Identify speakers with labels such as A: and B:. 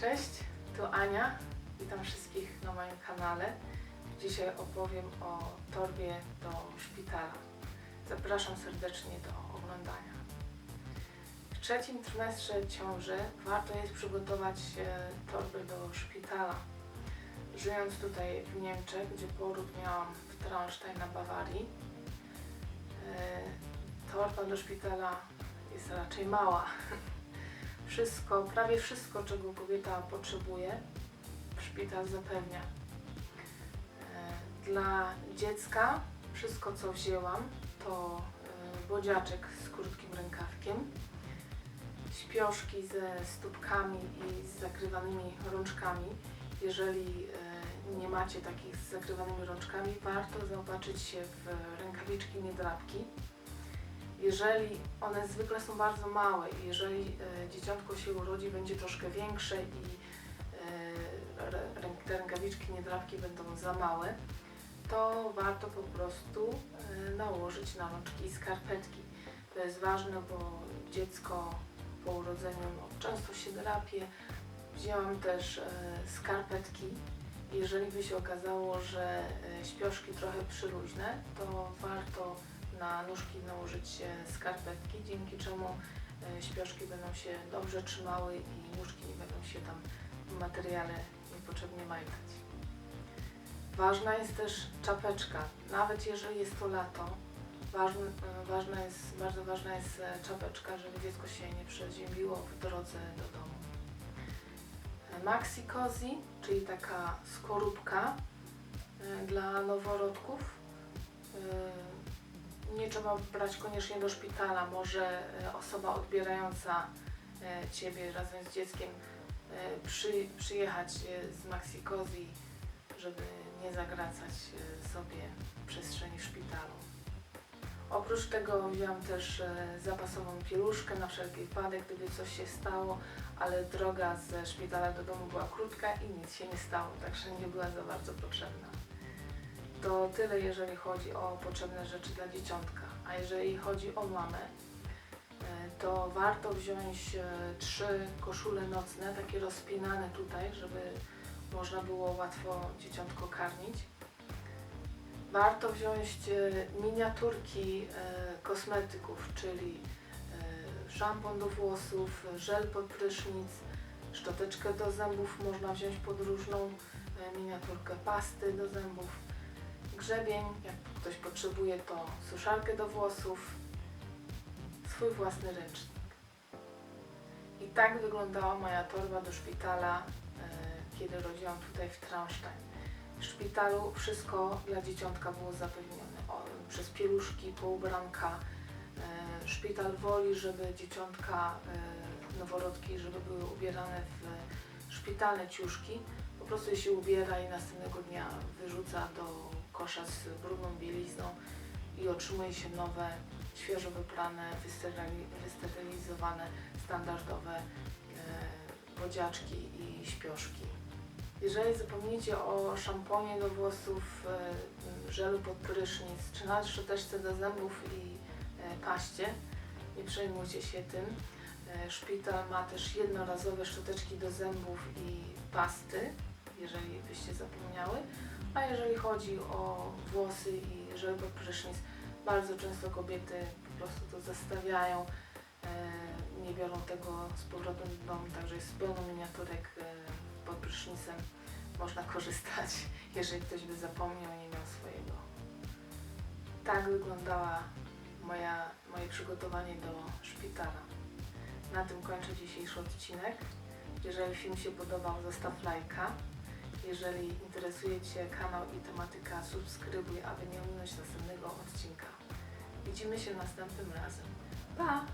A: Cześć, tu Ania. Witam wszystkich na moim kanale. Dzisiaj opowiem o torbie do szpitala. Zapraszam serdecznie do oglądania. W trzecim trymestrze ciąży warto jest przygotować torby do szpitala. Żyjąc tutaj w Niemczech, gdzie poród miałam w Traunstein na Bawarii, e, torba do szpitala jest raczej mała. Wszystko, prawie wszystko, czego kobieta potrzebuje, szpital zapewnia. E, Dla dziecka wszystko, co wzięłam, to e, bodziaczek z krótkim rękawkiem, śpioszki ze stópkami i z zakrywanymi rączkami. Jeżeli e, nie macie takich z zakrywanymi rączkami, warto zaopatrzyć się w rękawiczki niedrapki. Jeżeli one zwykle są bardzo małe i jeżeli e, dzieciątko się urodzi, będzie troszkę większe i e, te rękawiczki niedrapki będą za małe, to warto po prostu e, nałożyć na rączki skarpetki. To jest ważne, bo dziecko po urodzeniu no, często się drapie. Wzięłam też skarpetki. Jeżeli by się okazało, że śpioszki trochę przyluźne, to warto na nóżki nałożyć e, skarpetki, dzięki czemu e, śpioszki będą się dobrze trzymały i nóżki nie będą się tam w materiale niepotrzebnie majtać. Ważna jest też czapeczka. Nawet jeżeli jest to lato, ważne, e, ważna jest, bardzo ważna jest czapeczka, żeby dziecko się nie przeziębiło w drodze do domu. Maxi Cozy, czyli taka skorupka dla noworodków. Nie trzeba brać koniecznie do szpitala. Może e, osoba odbierająca e, Ciebie razem z dzieckiem e, przy, przyjechać z Maxi Cozy, żeby nie zagracać sobie przestrzeni w szpitalu. Oprócz tego wziąłam też zapasową pieluszkę na wszelki wypadek, gdyby coś się stało, ale droga ze szpitala do domu była krótka i nic się nie stało, także nie była za bardzo potrzebna. To tyle, jeżeli chodzi o potrzebne rzeczy dla dzieciątka. A jeżeli chodzi o mamę, e, to warto wziąć e, trzy koszule nocne, takie rozpinane tutaj, żeby można było łatwo dzieciątko karmić. Warto wziąć e, miniaturki kosmetyków, czyli szampon do włosów, żel pod prysznic, szczoteczkę do zębów można wziąć podróżną, miniaturkę pasty do zębów, grzebień, jak ktoś potrzebuje to suszarkę do włosów, swój własny ręcznik. I tak wyglądała moja torba do szpitala, e, kiedy rodziłam tutaj w Traunstein. W szpitalu wszystko dla dzieciątka było zapewnione. Przez pieluszki, po ubranka. E, szpital woli, żeby dzieciątka, e, noworodki, żeby były ubierane w szpitalne ciuszki. Po prostu się ubiera i następnego dnia wyrzuca do kosza z brudną bielizną i otrzymuje się nowe, świeżo wysteryli- wysterylizowane, standardowe e, bodziaczki i śpioszki. Jeżeli zapomnicie o szamponie do włosów, e, żelu pod prysznic, czy nawet szczoteczce do zębów i e, paście, nie przejmujcie się tym. E, Szpital ma też jednorazowe szczoteczki do zębów i pasty, jeżeli byście zapomniały. A jeżeli chodzi o włosy i żel pod prysznic, bardzo często kobiety po prostu to zostawiają, e, nie biorą tego z powrotem do domu, także jest pełno miniaturek e, pod prysznicem można korzystać, jeżeli ktoś by zapomniał i nie miał swojego. Tak wyglądała moja, moje przygotowanie do szpitala. Na tym kończę dzisiejszy odcinek. Jeżeli film się podobał, zostaw lajka. Jeżeli interesuje Cię kanał i tematyka, subskrybuj, aby nie ominąć następnego odcinka. Widzimy się następnym razem. Pa!